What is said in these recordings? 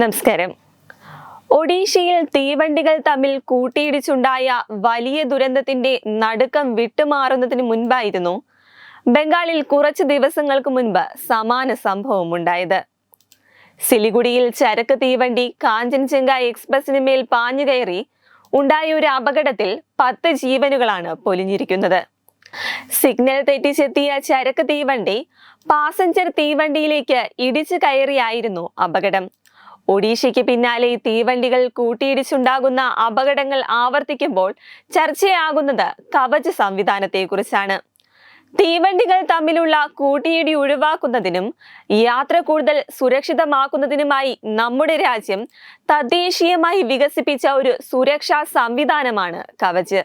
നമസ്കാരം. ഒഡീഷയിൽ തീവണ്ടികൾ തമ്മിൽ കൂട്ടിയിടിച്ചുണ്ടായ വലിയ ദുരന്തത്തിന്റെ നടുക്കം വിട്ടുമാറുന്നതിന് മുൻപായിരുന്നു ബംഗാളിൽ കുറച്ച് ദിവസങ്ങൾക്ക് മുൻപ് സമാന സംഭവം ഉണ്ടായത്. സിലിഗുഡിയിൽ ചരക്ക് തീവണ്ടി കാഞ്ചൻജംഗ എക്സ്പ്രസിന് മേൽ പാഞ്ഞു കയറി ഉണ്ടായ ഒരു അപകടത്തിൽ പത്ത് ജീവനുകളാണ് പൊലിഞ്ഞിരിക്കുന്നത്. സിഗ്നൽ തെറ്റിച്ചെത്തിയ ചരക്ക് തീവണ്ടി പാസഞ്ചർ തീവണ്ടിയിലേക്ക് ഇടിച്ചു കയറിയായിരുന്നു അപകടം. ഒഡീഷയ്ക്ക് പിന്നാലെ തീവണ്ടികൾ കൂട്ടിയിടിച്ചുണ്ടാകുന്ന അപകടങ്ങൾ ആവർത്തിക്കുമ്പോൾ ചർച്ചയാകുന്നത് കവച സംവിധാനത്തെക്കുറിച്ചാണ്. തീവണ്ടികൾ തമ്മിലുള്ള കൂട്ടിയിടി ഒഴിവാക്കുന്നതിനും യാത്ര കൂടുതൽ സുരക്ഷിതമാക്കുന്നതിനുമായി നമ്മുടെ രാജ്യം തദ്ദേശീയമായി വികസിപ്പിച്ച ഒരു സുരക്ഷാ സംവിധാനമാണ് Kavach.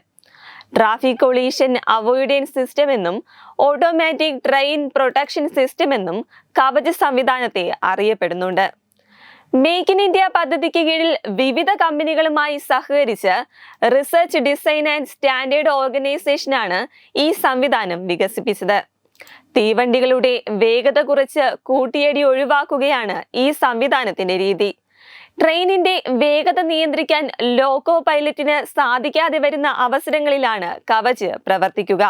Traffic collision avoidance system എന്നും ഓട്ടോമാറ്റിക് ട്രെയിൻ പ്രൊട്ടക്ഷൻ സിസ്റ്റം എന്നും കവച സംവിധാനത്തെ അറിയപ്പെടുന്നുണ്ട്. മേക്ക് ഇൻ ഇന്ത്യ പദ്ധതിക്ക് കീഴിൽ വിവിധ കമ്പനികളുമായി സഹകരിച്ച് റിസർച്ച് ഡിസൈൻ ആൻഡ് സ്റ്റാൻഡേർഡ് ഓർഗനൈസേഷനാണ് ഈ സംവിധാനം വികസിപ്പിച്ചത്. തീവണ്ടികളുടെ വേഗത കുറച്ച് കൂട്ടിയടി ഒഴിവാക്കുകയാണ് ഈ സംവിധാനത്തിന്റെ രീതി. ട്രെയിനിന്റെ വേഗത നിയന്ത്രിക്കാൻ ലോക്കോ പൈലറ്റിന് സാധിക്കാതെ വരുന്ന അവസരങ്ങളിലാണ് കവച് പ്രവർത്തിക്കുക.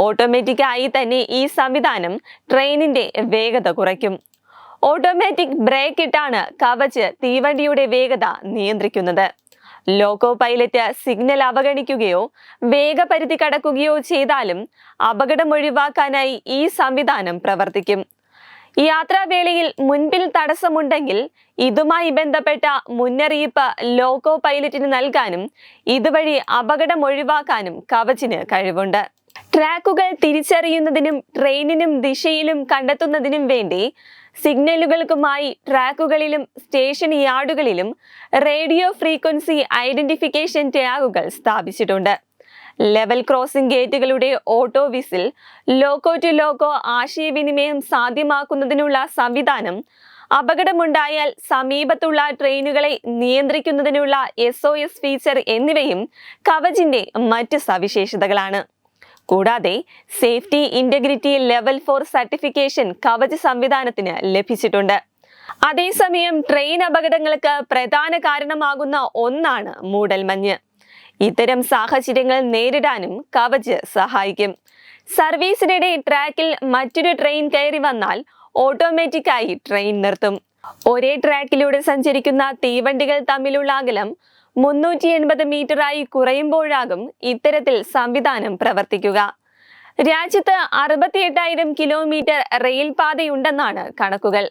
ഓട്ടോമാറ്റിക്കായി തന്നെ ഈ സംവിധാനം ട്രെയിനിന്റെ വേഗത കുറയ്ക്കും. ഓട്ടോമാറ്റിക് ബ്രേക്ക് ഇട്ടാണ് കവച് തീവണ്ടിയുടെ വേഗത നിയന്ത്രിക്കുന്നത്. ലോക്കോ പൈലറ്റ് സിഗ്നൽ അവഗണിക്കുകയോ വേഗപരിധി കടക്കുകയോ ചെയ്താലും അപകടം ഒഴിവാക്കാനായി ഈ സംവിധാനം പ്രവർത്തിക്കും. യാത്രാവേളയിൽ മുൻപിൽ തടസ്സമുണ്ടെങ്കിൽ ഇതുമായി ബന്ധപ്പെട്ട മുന്നറിയിപ്പ് ലോക്കോ പൈലറ്റിന് നൽകാനും ഇതുവഴി അപകടം ഒഴിവാക്കാനും കവചിന് കഴിവുണ്ട്. ട്രാക്കുകൾ തിരിച്ചറിയുന്നതിനും ട്രെയിനിനും ദിശയിലും കണ്ടെത്തുന്നതിനും വേണ്ടി സിഗ്നലുകൾക്കുമായി ട്രാക്കുകളിലും സ്റ്റേഷൻ യാർഡുകളിലും റേഡിയോ ഫ്രീക്വൻസി ഐഡന്റിഫിക്കേഷൻ ടാഗുകൾ സ്ഥാപിച്ചിട്ടുണ്ട്. ലെവൽ ക്രോസിംഗ് ഗേറ്റുകളുടെ auto whistle loco to loco ആശയവിനിമയം സാധ്യമാക്കുന്നതിനുള്ള സംവിധാനം അപകടമുണ്ടായാൽ സമീപത്തുള്ള ട്രെയിനുകളെ നിയന്ത്രിക്കുന്നതിനുള്ള എസ് ഫീച്ചർ എന്നിവയും കവചിന്റെ മറ്റ് സവിശേഷതകളാണ്. കൂടാതെ safety integrity level four certification കവച സംവിധാനത്തിന് ലഭിച്ചിട്ടുണ്ട്. അതേസമയം ട്രെയിൻ അപകടങ്ങൾക്ക് പ്രധാന കാരണമാകുന്ന ഒന്നാണ് മൂടൽമഞ്ഞ്. ഇത്തരം സാഹചര്യങ്ങൾ നേരിടാനും കവച് സഹായിക്കും. സർവീസിനിടെ ട്രാക്കിൽ മറ്റൊരു ട്രെയിൻ കയറി വന്നാൽ ഓട്ടോമാറ്റിക്കായി ട്രെയിൻ നിർത്തും. ഒരേ ട്രാക്കിലൂടെ സഞ്ചരിക്കുന്ന തീവണ്ടികൾ തമ്മിലുള്ള അകലം മുന്നൂറ്റി എൺപത് മീറ്ററായി കുറയുമ്പോഴാകും ഇത്തരത്തിൽ സംവിധാനം പ്രവർത്തിക്കുക. രാജ്യത്ത് അറുപത്തി എട്ടായിരം കിലോമീറ്റർ റെയിൽപാതയുണ്ടെന്നാണ് കണക്കുകൾ.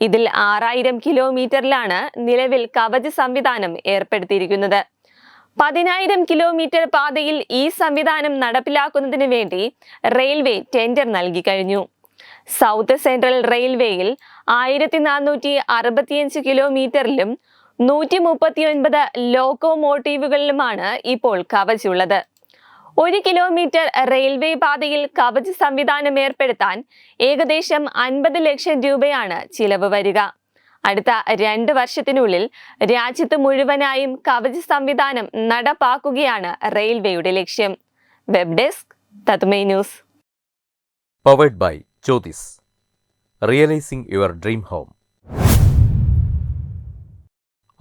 ഇതിൽ ആറായിരം കിലോമീറ്ററിലാണ് നിലവിൽ കവച സംവിധാനം ഏർപ്പെടുത്തിയിരിക്കുന്നത്. പതിനായിരം കിലോമീറ്റർ പാതയിൽ ഈ സംവിധാനം നടപ്പിലാക്കുന്നതിന് വേണ്ടി റെയിൽവേ ടെൻഡർ നൽകി കഴിഞ്ഞു. സൗത്ത് സെൻട്രൽ റെയിൽവേയിൽ ആയിരത്തി നാനൂറ്റി അറുപത്തിയഞ്ച് കിലോമീറ്ററിലും നൂറ്റി മുപ്പത്തിയൊൻപത് ലോക്കോമോട്ടീവുകളിലുമാണ് ഇപ്പോൾ കവച് ഉള്ളത് ഒരു കിലോമീറ്റർ റെയിൽവേ പാതയിൽ കവച് സംവിധാനം ഏർപ്പെടുത്താൻ ഏകദേശം അൻപത് ലക്ഷം രൂപയാണ് ചിലവ് വരിക അടുത്ത രണ്ട് വർഷത്തിനുള്ളിൽ രാജ്യത്ത് മുഴുവനായും കവച് സംവിധാനം നടപ്പാക്കുകയാണ് റെയിൽവേയുടെ ലക്ഷ്യം web desk തത്മൈ news powered by Jyotis. Realising your dream home.